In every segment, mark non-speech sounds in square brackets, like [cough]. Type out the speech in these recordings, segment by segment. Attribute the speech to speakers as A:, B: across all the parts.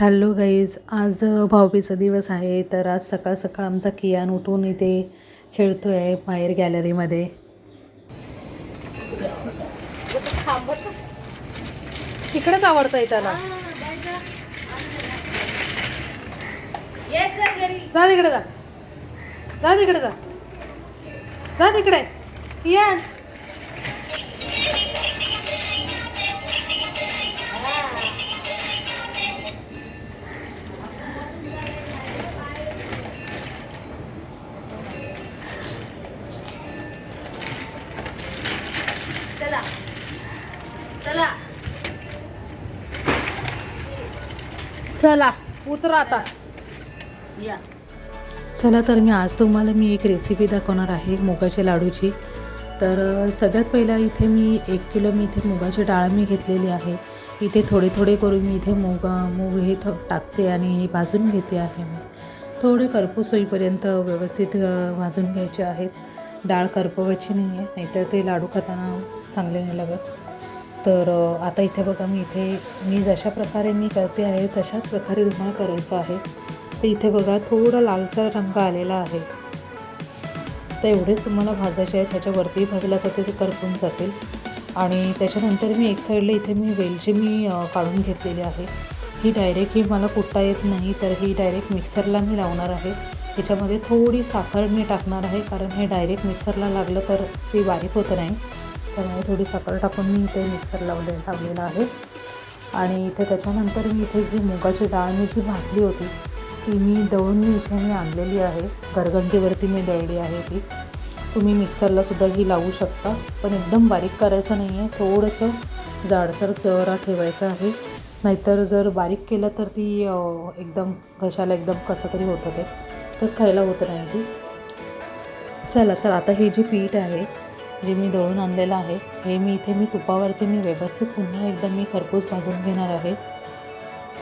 A: Hello guys आज भाऊबीचा दिवस आहे तर आज सकाळ सकाळ आमचा कियान उठून इथे खेळतो आहे बाहेर गॅलरीमध्ये. तिकडेच आहे त्याला. जा तिकडे जा. जा तिकडे जा. जा तिकडे. कियान
B: चला
A: उतरा आता.
B: या.
A: चला तर मी आज तुम्हाला मी एक रेसिपी दाखवणार आहे मुगाच्या लाडूची. तर सगळ्यात पहिला इथे मी एक किलो मी इथे मुगाची डाळ मी घेतलेली आहे. इथे थोडे थोडे करून मी इथे मूग मूग हे थ टाकते आणि हे भाजून घेते आहे मी. थोडे करपूस होईपर्यंत व्यवस्थित भाजून घ्यायचे आहेत. डाळ करपवायची नाही आहे नाहीतर ते लाडू खाताना चांगले नाही लागत. तर आता इथे बघा मी इथे मी जशा प्रकारे मी करते आहे तशाच प्रकारे तुम्हाला करायचं आहे. तर इथे बघा थोडा लालसर रंग आलेला आहे. तर एवढेच तुम्हाला भाजायचे आहेत. ह्याच्यावरती भाजला तर ते करपून जातील. आणि त्याच्यानंतर मी एक साईडला इथे मी वेलची मी काढून घेतलेली आहे. ही डायरेक्ट ही मला कुठता येत नाही तर ही डायरेक्ट मिक्सरला मी लावणार आहे. त्याच्यामध्ये थोडी साखर मी टाकणार आहे कारण हे डायरेक्ट मिक्सरला लागलं तर ती बारीक होतं नाही. त्यामुळे थोडी साखर टाकून मी इथे मिक्सर लावले लावलेला आहे. आणि इथे त्याच्यानंतर मी इथे जी मुगाची डाळ मी जी भाजली होती ती मी दळून मी इथे मी आणलेली आहे. गरगंटीवरती मी दळली आहे ती. तुम्ही मिक्सरला सुद्धा ही लावू शकता. पण एकदम बारीक करायचं नाही आहे. थोडंसं जाडसर चवरा ठेवायचं आहे. नाहीतर जर बारीक केलं तर ती एकदम घशाला एकदम कसं तरी होतं ते. तर खायला होतं नाही ती. चला तर आता हे जे पीठ आहे जे मी दळून आणलेलं आहे हे मी इथे मी तुपावरती मी व्यवस्थित पुन्हा एकदा मी खरपूस भाजून घेणार आहे.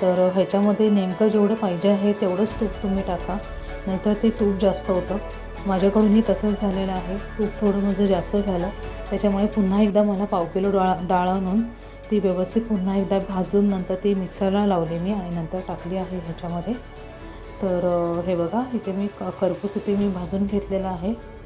A: तर ह्याच्यामध्ये नेमकं जेवढं पाहिजे आहे तेवढंच तूप तुम्ही टाका नाहीतर ते तूप जास्त होतं. माझ्याकडूनही तसंच झालेलं आहे तूप थोडं माझं जास्त झालं. त्याच्यामुळे पुन्हा एकदा मला पाव किलो डाळ डाळ आणून ती व्यवस्थित पुन्हा एकदा भाजून नंतर ती मिक्सरला लावली मी आणि नंतर टाकली आहे ह्याच्यामध्ये. तर हे बघा इथे मी क- खरपूस इथे मी भाजून घेतलेलं आहे.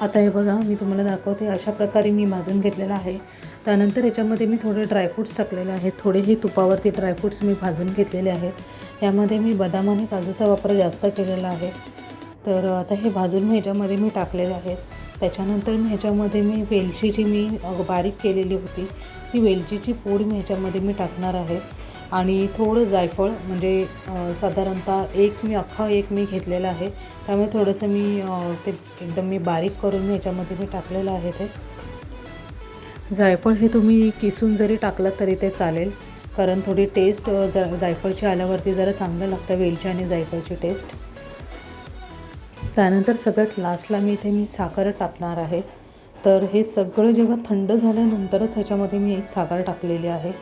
A: आता हे बघा मी तुम्हाला दाखवते. अशा प्रकारे मी भाजून घेतलेलं आहे. त्यानंतर याच्यामध्ये मी थोडे ड्रायफ्रूट्स टाकलेले आहेत. थोडेही तुपावरती ड्रायफ्रूट्स मी भाजून घेतलेले आहेत. यामध्ये मी बदाम आणि काजूचा वापर जास्त केलेला आहे. तर आता हे भाजून मी ह्याच्यामध्ये मी टाकलेले आहेत. त्याच्यानंतर मी ह्याच्यामध्ये मी वेलची जी मी बारीक केलेली होती. ती वेलचीची पूड मी ह्याच्यामध्ये मी टाकणार आहे. आणि थोडं जायफळ म्हणजे साधारणतः एक मी अख्खा एक मी घेतलेला आहे. त्यामुळे थोडंसं मी ते एकदम मी बारीक करून मी ह्याच्यामध्ये मी टाकलेलं आहे ते. जायफळ हे तुम्ही किसून जरी टाकलं तरी ते चालेल. कारण थोडी टेस्ट ज जायफळची आल्यावरती जरा चांगलं लागतं वेलची आणि जायफळची टेस्ट त्यानंतर सगळ्यात लास्टला मी इथे मी साखर टाकणार आहे. तर हे सगळं जेव्हा थंड झाल्यानंतरच ह्याच्यामध्ये मी साखर टाकलेली आहे.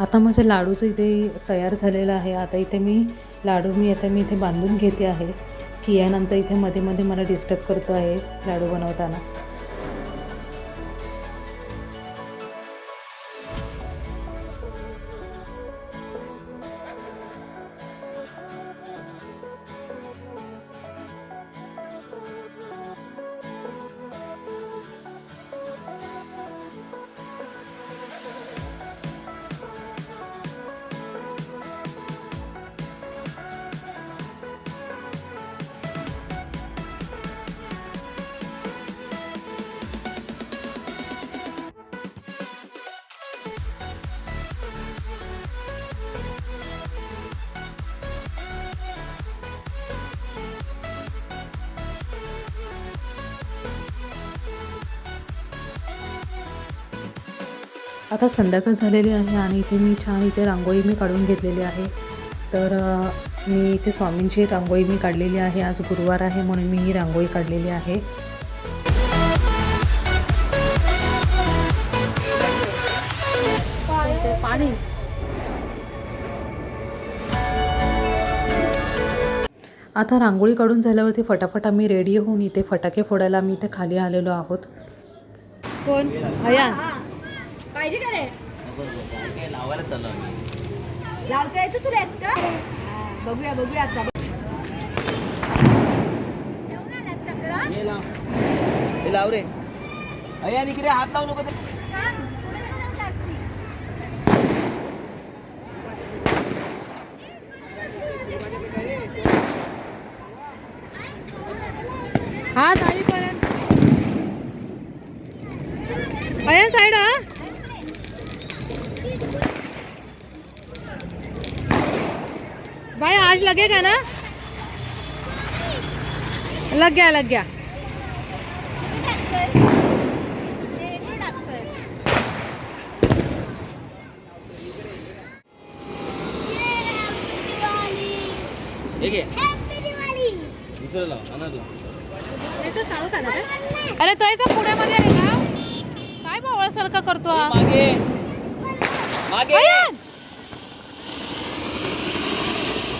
A: आता माझं लाडूचं इथे तयार झालेलं आहे. आता इथे मी लाडू मी आता मी इथे बांधून घेते आहे. कियान आमचा इथे मध्ये मध्ये मला डिस्टर्ब करतो आहे लाडू बनवताना. आता संध्याकाळ झालेली आहे आणि इथे मी छान इथे रांगोळी मी काढून घेतलेली आहे. तर मी इथे स्वामींची रांगोळी मी काढलेली आहे. आज गुरुवार आहे म्हणून मी ही रांगोळी काढलेली आहे.
B: पाणी.
A: आता रांगोळी काढून झाल्यावरती फटाफट आम्ही रेडी होऊन इथे फटाके फोडायला आम्ही इथे खाली आलेलो आहोत.
B: कोण?
A: अया
B: पाहिजे का रे? लावता येतं तुला येत का? बघूया बघूया आता.
C: हे लाव. रे. अय्या इकडे हात लावू नको ते
A: हा जाईपर्यंत अया साईड हा भाई आज लगेगा ना? लग गया लग गया।
C: हे
A: अरे तो याचा पुण्यामध्ये आहे का काय भावळ सारखा करतो हा?
C: मागे. मागे.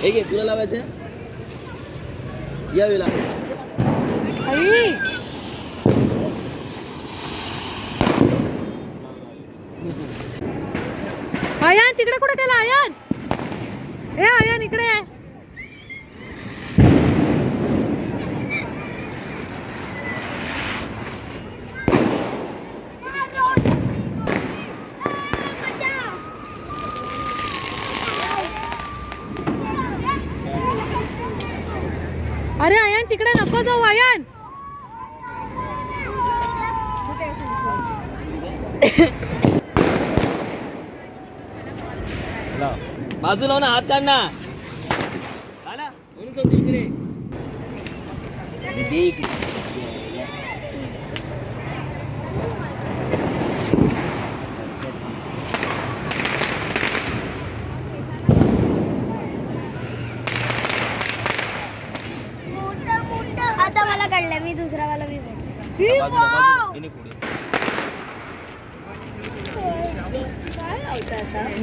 C: हे घे तुला लावायचं या वेळेला
A: आई! आयान तिकडे कुठे केला आयान! ए आयान इकडे अरे आयान तिकडे नको जाऊ आयान.
C: बाजू लाव हो ना हात काढ ना. आला म्हणून तिकडे इकडे.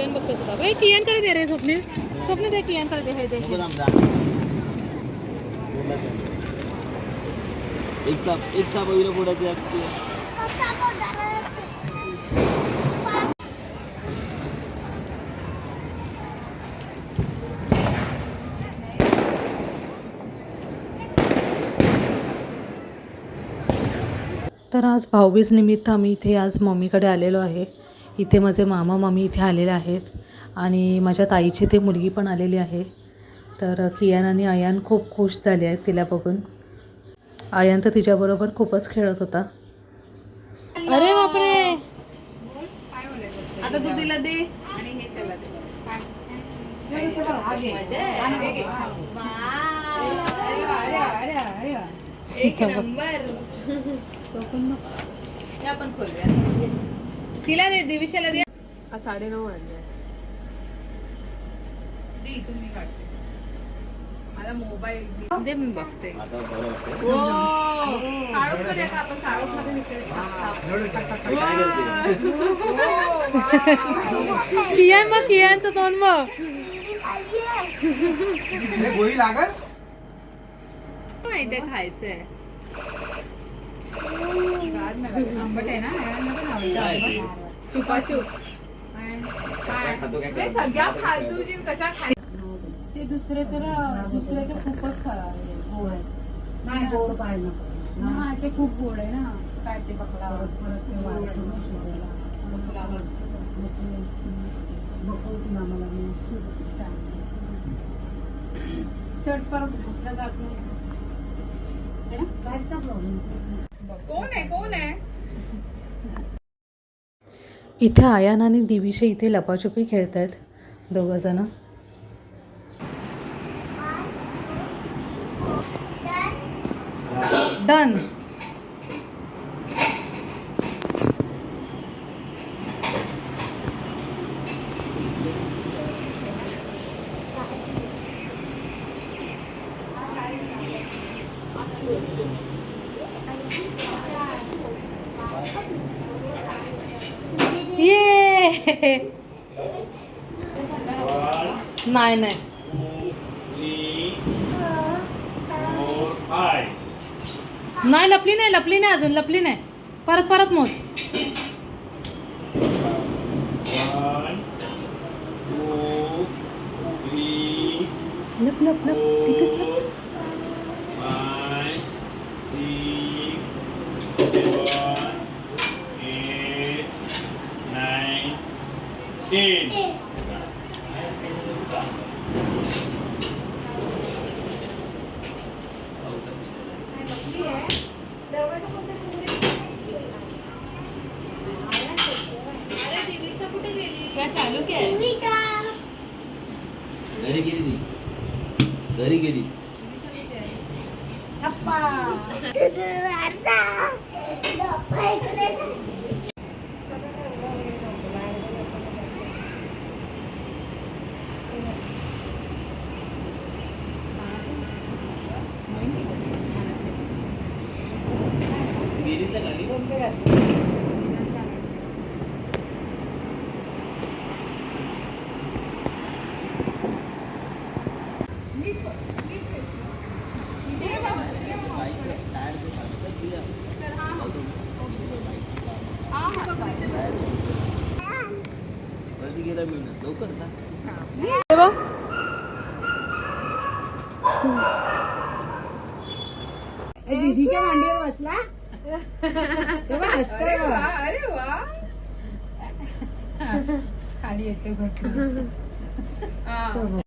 A: कियान बघतो सुद्धा. ए कियानकडे दे रे स्वप्नील. स्वप्नील दे कियानकडे दे हे दे.
C: एक साप एक साप वगैरे फोडायचे असते
A: तर आज भाऊबीज निमित्त आम्ही इथे आज मम्मीकडे आलेलो आहे. इथे माझे मामा मामी इथे आलेले आहेत. आणि माझ्या ताईची ते मुलगी पण आलेली आहे. तर कियान आणि अयान खूप खुश झाले आहेत तिला बघून. अयान तर तिच्याबरोबर खूपच खेळत होता. अरे बापरे.
B: आता तू तिला दे. एक नंबर. आपण खोलूया. तिला दे दिविशाला दे. साडे नऊ वाजले. तुम्ही काढते. मोबाईल दे मी बघते.
C: आता बरं वाटतंय.
B: काळोख करूया का आपण? काळोखमध्ये
C: काय करते?
A: कियान मग कियानचं तोंड मग
B: माहितीये खायचंय.
C: काय
B: सगळ्या कशा खाय
A: ते दुसरे तर दुसरे तर खूपच गोड आहे
D: नाही गोड पाहिजे.
A: हा ते खूप गोड आहे ना. काय ते
D: शरीराला. बघवतील आम्हाला शर्ट परत घातला जात नाही. ना? साईजचा प्रॉब्लेम
B: कोण आहे कोण आहे
A: इथे आयान आणि दिवीशे इथे लपाछुपी खेळत आहेत दोघ जण डन Thank you. ये नाही नाही. नाही लपली नाही लपली नाही अजून लपली नाही. परत परत मोज. लप लप लप
B: अरे दिविशा कुठे गेली काय चालू काय?
C: घरी गेली ती. घरी गेली. गेली [laughs] ना घरी कधी गेला मिळणार लवकर का
D: दीदीच्या मांडीवर बसला? तेव्हा हसतोय
B: अरे वा खाली येते बसून हा.